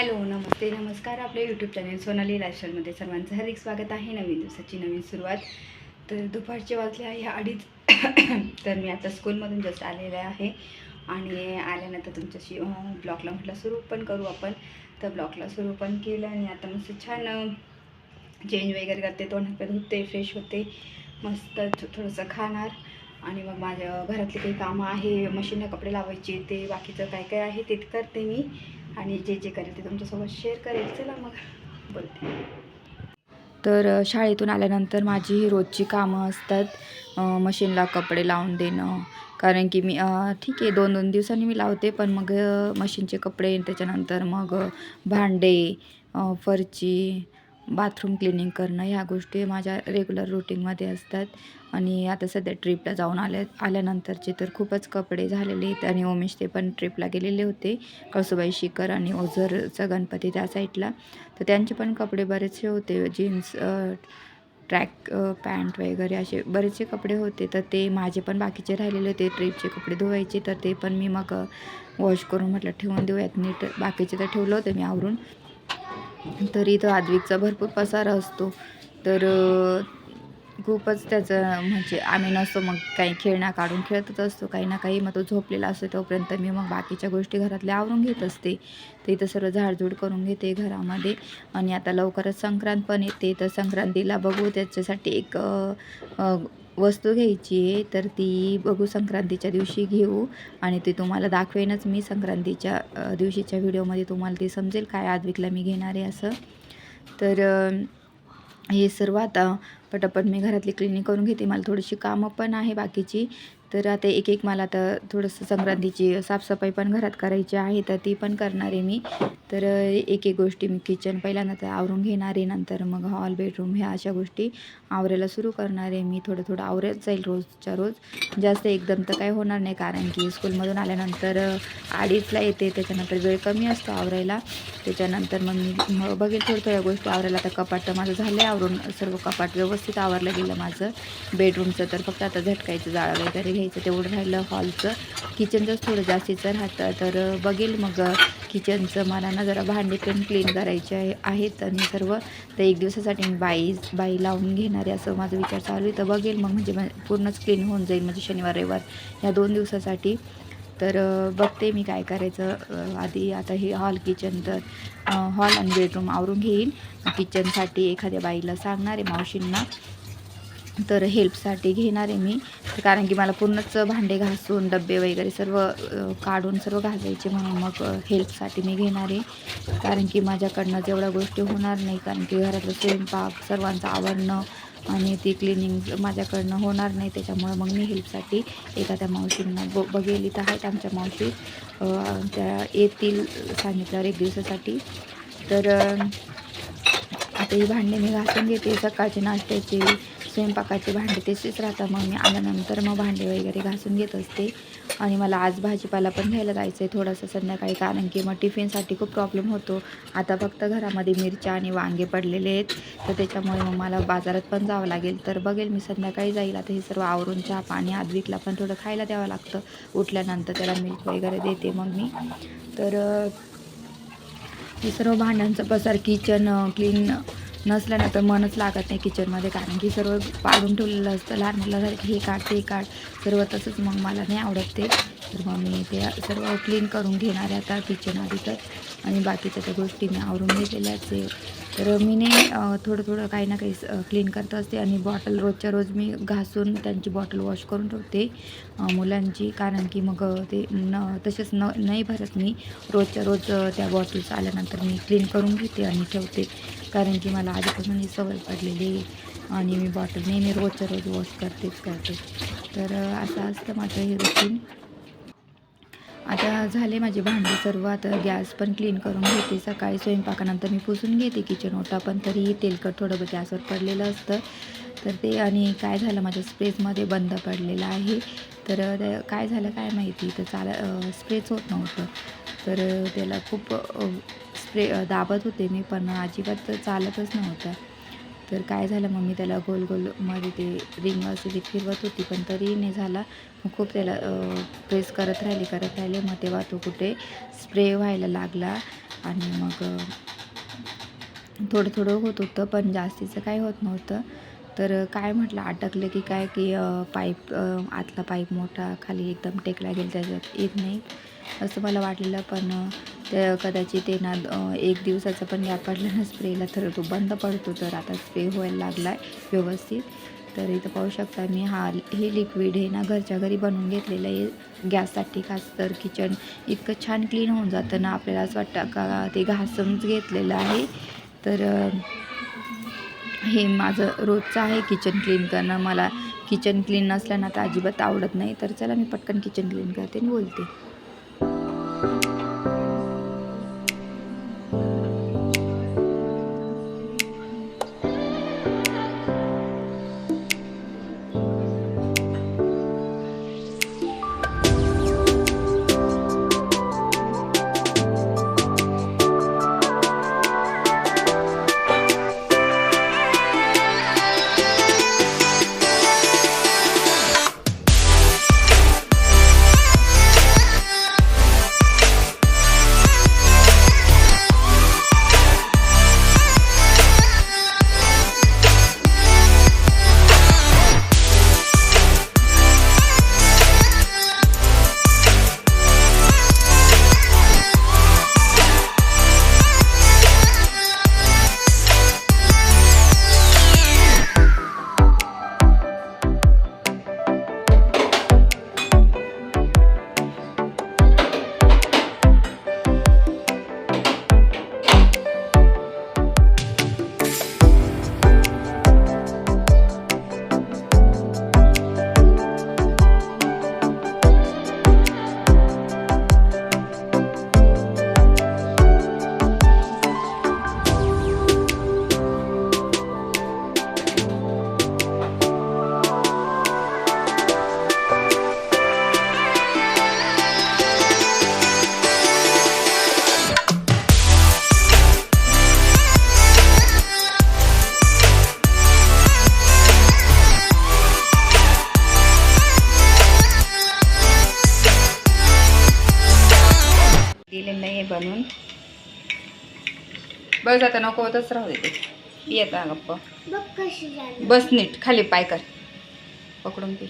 Hello नमस्ते नमस्कार. आपल्या YouTube channel Sonali लायस्टाईलमध्ये सर्वांचं हार्दिक स्वागत आहे. नवीन दिवसाची नवीन सुरुवात. तर दुपारचे वाजले आहे अडीच. तर मी आता स्कूलमधून जस्ट आलेले आहे. आणि आल्यानंतर तुमच्याशी ब्लॉगला म्हटलं सुरू पण करू आपण. तर ब्लॉगला सुरू पण केलं आणि आता मस्त छान चेंज वगैरे करते. तोंड हात धुते फ्रेश होते. मस्त थोडंसं खाणार. आणि मग माझ्या घरातली काही कामं आहे. मशीनला कपडे लावायचे ते बाकीचं काय काय आहे ते करते मी. आणि जे जे करेल ते तुमच्यासोबत शेअर करेल. चला मग. बोलते. तर शाळेतून आल्यानंतर माझी ही रोजची कामं असतात. मशीनला कपडे लावून देणं. कारण की मी ठीक आहे दोन दोन दिवसांनी मी लावते पण मग मशीनचे कपडे त्याच्यानंतर मग भांडे फरची बाथरूम क्लिनिंग करणं ह्या गोष्टी माझ्या रेग्युलर रुटीनमध्ये असतात. आणि आता सध्या ट्रिपला जाऊन आल्या आल्यानंतरचे तर खूपच कपडे झालेले आहेत आणि उमेश ते पण ट्रिपला गेलेले होते. कळसुबाई शिखर आणि ओझरचा गणपती त्या साईडला तर त्यांचे पण कपडे बरेचसे होते जीन्स ट्रॅक पॅन्ट वगैरे असे बरेचसे कपडे होते. तर ते माझे पण बाकीचे राहिलेले होते ट्रिपचे कपडे धुवायचे. तर ते पण मी मग वॉश करून म्हटलं ठेवून देऊयात. नीट बाकीचे तर ठेवलं होतं मी आवरून. तर इथं आद्विकचा भरपूर पसारा असतो. तर खूपच त्याचं म्हणजे आम्ही नसतो मग काही खेळण्या काढून खेळतच असतो. काही ना काही मग तो झोपलेला असतो. तोपर्यंत मी मग बाकीच्या गोष्टी घरातल्या आवरून घेत असते. तर इथं सर्व झाडझूड करून घेते घरामध्ये. आणि आता लवकरच संक्रांत पण येते. तर संक्रांतीला बघू त्याच्यासाठी एक वस्तू घ्यायची आहे तर ती बघू संक्रांतीच्या दिवशी घेऊ. आणि ते तुम्हाला दाखवेनच मी संक्रांतीच्या दिवशीच्या व्हिडिओमध्ये तुम्हाला ते समजेल काय आदविकला मी घेणार आहे असं. तर हे सर्व आता पटापट मी घरातली क्लिनिक करून घेते. मला थोडीशी कामं पण आहे बाकीची. तर आता एक एक मला आता थोडंसं संक्रांतीची साफसफाई पण घरात करायची आहे तर ती पण करणार आहे मी. तर एक एक गोष्टी मी किचन पहिल्यांदा तर आवरून घेणार आहे नंतर मग हॉल बेडरूम ह्या अशा गोष्टी. आवरायला सुरू करणार आहे. मी थोडं थोडं आवरत जाईल रोजच्या रोज. जास्त एकदम तर काही होणार नाही कारण की स्कूलमधून आल्यानंतर आडीचला अडीचला येते. त्याच्यानंतर वेळ कमी असतो आवरायला. त्याच्यानंतर मग मी मग बघेल थोड्या थोड्या गोष्टी आवरायला. आता कपाट तर माझं झालं आहे आवरून. सर्व कपाट व्यवस्थित आवरलं गेलं माझं. बेडरूमचं तर फक्त आता झटकायचं जाळं वगैरे घ्यायचं तेवढं राहिलं हॉलचं. किचनचंच थोडं जास्तीचं राहतं तर बघेल मग किचनचं मला ना जरा भांडे पण क्लीन करायचे आहे आहेत आणि सर्व. तर एक दिवसासाठी मी बाई बाई लावून घेणार आहे असं माझा विचार चालू आहे. तर बघेल मग म्हणजे पूर्णच क्लीन होऊन जाईल म्हणजे शनिवार रविवार या दोन दिवसासाठी. तर बघते मी काय करायचं. आधी आता हे हॉल किचन तर हॉल आणि बेडरूम आवरून घेईन. किचनसाठी एखाद्या बाईला सांगणार आहे मावशींना. तर हेल्पसाठी घेणार आहे मी. तर कारण की मला पूर्णच भांडे घासून डबे वगैरे सर्व काढून सर्व घासायचे म्हणून मग हेल्पसाठी मी घेणार आहे. कारण की माझ्याकडनं जेवढ्या गोष्टी होणार नाही कारण की घरातलं स्वयंपाक सर्वांचं आवडणं आणि ती क्लिनिंग माझ्याकडनं होणार नाही त्याच्यामुळे मग मी हेल्पसाठी एखाद्या मावशींना ब बघेल. इथं आहेत आमच्या मावशी. त्या येतील सांगितल्यावर एक दिवसासाठी. तर आता ही भांडे मी घासून घेते सकाळचे नाश्त्याची स्वयंपाकाचे भांडे तसेच राहतात. मग मी आल्यानंतर मग भांडे वगैरे घासून घेत असते. आणि मला आज भाजीपाला पण घ्यायला जायचं आहे थोडंसं संध्याकाळी कारण की मग टिफिनसाठी खूप प्रॉब्लेम होतो. आता फक्त घरामध्ये मिरच्या आणि वांगे पडलेले आहेत. तर त्याच्यामुळे मग मला बाजारात पण जावं लागेल. तर बघेल मी संध्याकाळी जाईल. आता हे सर्व आवरून चहा पाणी आदविकला पण थोडं खायला द्यावं लागतं. उठल्यानंतर त्याला मिल्क वगैरे देते मग मी. तर हे सर्व भांड्यांचं पसार किचन क्लीन नसल्यानं तर मनच लागत नाही किचनमध्ये कारण की सर्व पाडून ठेवलेलं असतं. लहान मुलासारखं हे काढ ते काढ. सर्व तसंच मग मला नाही आवडत ते. तर मग मी ते सर्व क्लीन करून घेणार आहे आता किचन आधी तर आणि बाकीच्या त्या गोष्टी मी आवरून घेतलेल्याच आहे तर मी ने थोडं थोडं काही ना काही क्लीन करत असते. आणि बॉटल रोजच्या रोज मी घासून त्यांची बॉटल वॉश करून ठेवते. मुलांची. कारण की मग ते न तसेच न नाही भरत मी. रोजच्या रोज त्या बॉटल्स आल्यानंतर मी क्लीन करून घेते आणि ठेवते. कारण की मला आधीपासून ही सवय पडलेली आहे. आणि मी बॉटल नेहमी रोजच्या रोज वॉश करतेच करते. तर असं असतं माझं हे रुटीन आता झाले माझे भांडे सर्व. आता गॅस पण क्लीन करून घेते. सकाळी स्वयंपाकानंतर मी पुसून घेते किचन ओटा पण तरीही तेलकट थोडं गॅसवर पडलेलं असतं. तर ते आणि काय झालं माझ्या स्प्रेसमध्ये बंद पडलेलं आहे. तर काय झालं काय माहिती? तर चाल स्प्रेच होत नव्हतं. तर त्याला खूप स्प्रे दाबत होते मी पण अजिबात चालतच नव्हतं. तर काय झालं मग मी त्याला गोल गोलमध्ये ते रिंग असे ती फिरवत होती पण तरी नाही झाला. मग खूप त्याला प्रेस करत राहिली करत राहिले. मग तेव्हा तो कुठे स्प्रे व्हायला लागला आणि मग थोडं थोडं होत होतं पण जास्तीचं काही होत नव्हतं. तर काय म्हटलं अटकलं की काय की पाईप आतला पाईप मोठा खाली एकदम टेकला गेला त्याच्यात येत नाही असं मला वाटलेलं. पण तर कदाचित ते ना एक दिवसाचा पण गॅप पडला ना स्प्रेला तर तो बंद पडतो तर आता स्प्रे व्हायला लागला आहे व्यवस्थित. तर इथं पाहू शकता मी हा हे लिक्विड हे ना घरच्या घरी बनवून घेतलेलं आहे. गॅससाठी खास तर किचन इतकं छान क्लीन होऊन जातं ना आपल्याला असं वाटतं का ते घासूनच घेतलेलं आहे. तर हे माझं रोजचं आहे किचन क्लीन करणं. मला किचन क्लीन नसल्यानं तर अजिबात आवडत नाही. तर चला मी पटकन किचन क्लीन करते आणि बोलते. दिलेलं नाही आहे बनवून. बस आता नको होतच राहू दे ते. येता गप्प. बस नीट खाली पाय कर. पकडून पी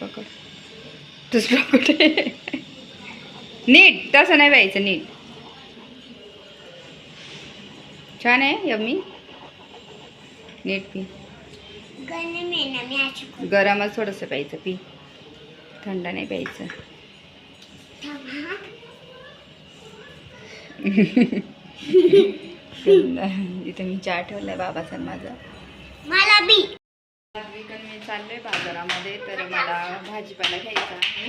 पकड. दुसरं कुठे नीट तसं नाही प्यायचं नीट. छान आहे यम्मी. नीट पी. गरमच थोडंसं प्यायचं पी. थंड नाही प्यायचं थांब हा. इथं मी चहा ठेवलाय बाबाचा माझा. मला बी. विकत मी चाललोय बाजारामध्ये तर मला भाजीपाला घ्यायचा आहे.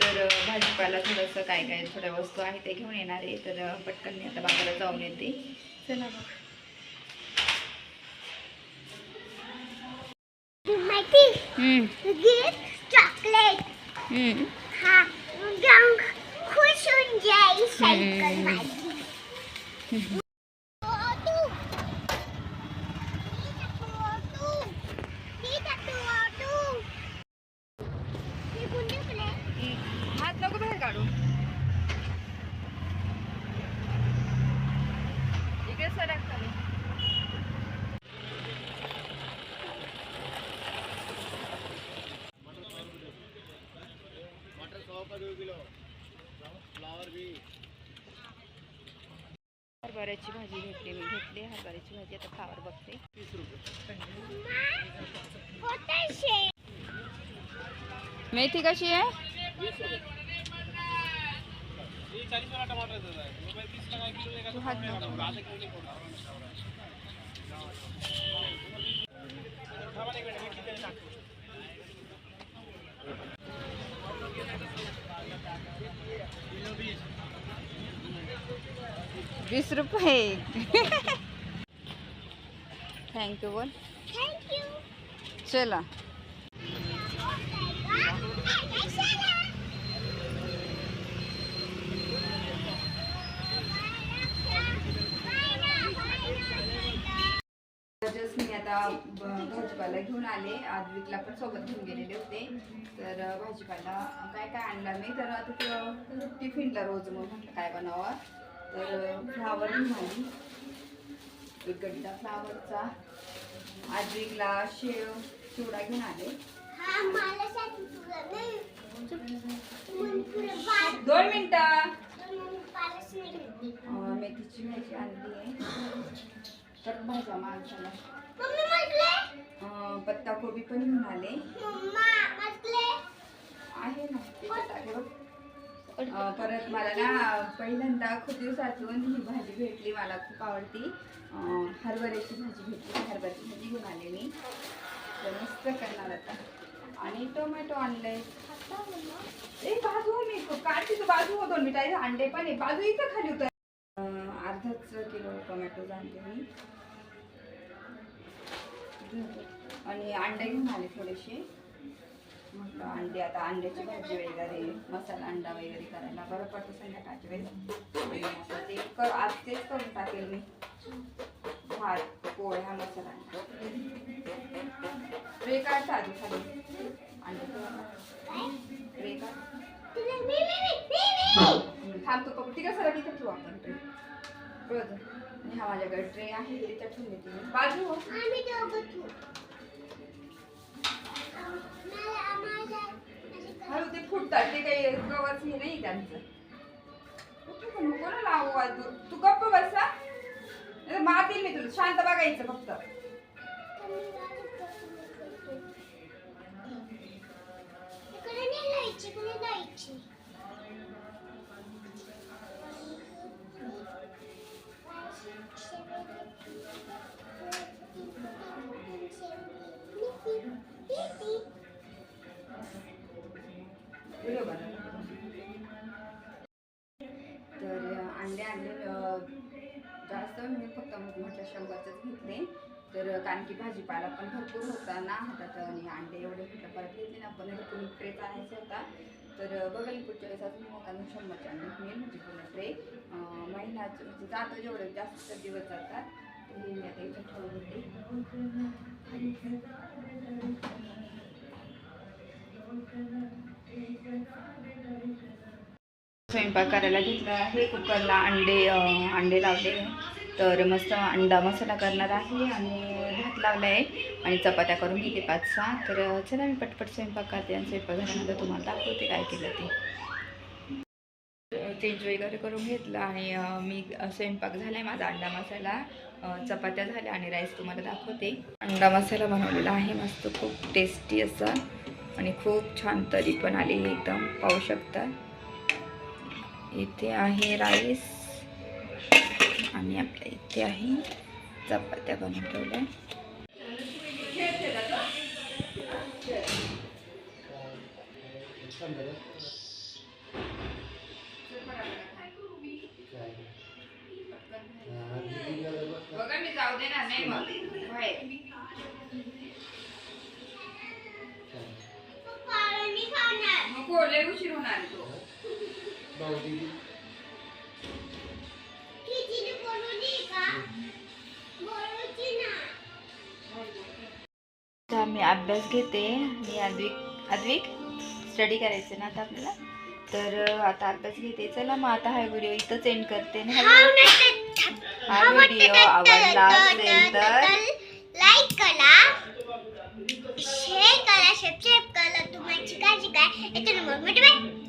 तर भाजीपाला थोडंसं काय काय थोड्या वस्तू आहे ते घेऊन येणार आहे. तर पटकन मी आता बाजारात जाऊन येते. चला मग. चॉकलेट हम्म. हा जाऊन खुश होऊन जाई सायकल हम्म. माझी ऑटो. ऑटो. ठीक आहे तू ऑटो. हे कोणते फुले? हात नको बाहेर काढू इकडे सरक खाली हरभऱ्याची भाजी घेतली मी घेतली हरभऱ्याची भाजी. आता खावर बघते. मेथी कशी आहे तू हात नको. वीस रुपये. थँक्यू बोल. Thank you. चला. जस्ट मी आता भाजीपाला घेऊन आले. आज विकला पण सोबत घेऊन गेलेले होते. तर भाजीपाला काय काय आणला मी? तर आता ते टिफिनला रोज. मग म्हटलं काय बनावा? तर फ्लावर आली एक गड्डा फ्लावरचा. आजवीकला शेव चिवडा घेऊन आले. दोन मिनिटं. मेथीची भाजी आणली आहे तर भाज्या माणसाला. पत्ताकोबी पण घेऊन आले आहे ना. परत मला ना पहिल्यांदा खूप दिवसातून ही भाजी भेटली मला खूप आवडती. हरभऱ्याची भाजी भेटली हरभऱ्याची भाजी घेऊन आले मी. तर मस्त करणार आता. आणि टोमॅटो आणले ए बाजू हो मी काढते तू बाजू हो दोन मिनिटं. अंडे पण आहे बाजू इथं खाली होतं अर्धाच किलो टोमॅटो आणले मी. आणि अंडे घेऊन आले थोडेसे. म्हटलं अंडे आता अंड्याची भाजी वगैरे मसाला अंडा वगैरे करायला बरं पडतं संध्याकाळच्या वेळेस. ते कर आज तेच करून टाकेल मी. भात पोळ्या मसाला अंडा. ट्रे काढता आधी खाली अंडे ट्रे काढ. तुला मी मी मी थांब तू ठेवू आपण ट्रे. आणि हा माझ्याकडे ट्रे आहे त्याच्यात ठेवून देते मी. बाजू हो. फुटतात ते काही गवत हे नाही त्यांचं. नको ना लावू वाजू तू गप्प बसा मारतील मी तुला. शांत बघायचं फक्त. इकडे नाही जायची. तर कारण की भाजीपाला पण भरपूर होता ना हातात आणि अंडे एवढे म्हटलं परत घेतले ना पण तुम्ही ट्रे आणायचा होता. तर अं, बघेल पुढच्या वेळेस अजून मग अजून अंडे मिळेल म्हणजे पूर्ण ट्रे. महिन्याचं म्हणजे जातं जेवढे जास्त दिवस जातात. मी आता इथं ठेवून स्वयंपाक करायला घेतला. आहे कुकरला अंडे अंडे लावले. तर मस्त अंडा मसाला करणार आहे आणि भात लावला आहे आणि चपात्या करून घेते पाच सहा तर चला मी पटपट स्वयंपाक करते आणि स्वयंपाक झाल्यानंतर तुम्हाला दाखवते काय केलं ते. चेंज वगैरे करून घेतलं आणि मी स्वयंपाक झाला आहे माझा अंडा मसाला. चपात्या झाल्या आणि राईस तुम्हाला दाखवते. अंडा मसाला बनवलेला आहे मस्त खूप टेस्टी असा आणि खूप छान तरी पण आली एकदम पाहू शकता. इथे आहे राईस. आणि आपल्या इथे आहे. चपात्या बनवून ठेवल्या. बघा मी अभ्यास घेते. मी अद्विक अद्विक स्टडी करायचं ना आता आपल्याला. तर आता अभ्यास घेते. चला मग आता हा व्हिडिओ इथंच एंड करते. आणि हा व्हिडिओ आवडला असेल तर लाईक करा. शेअर करा सबस्क्राईब करा. तुम्हाला काय काय? येतो मग बाय.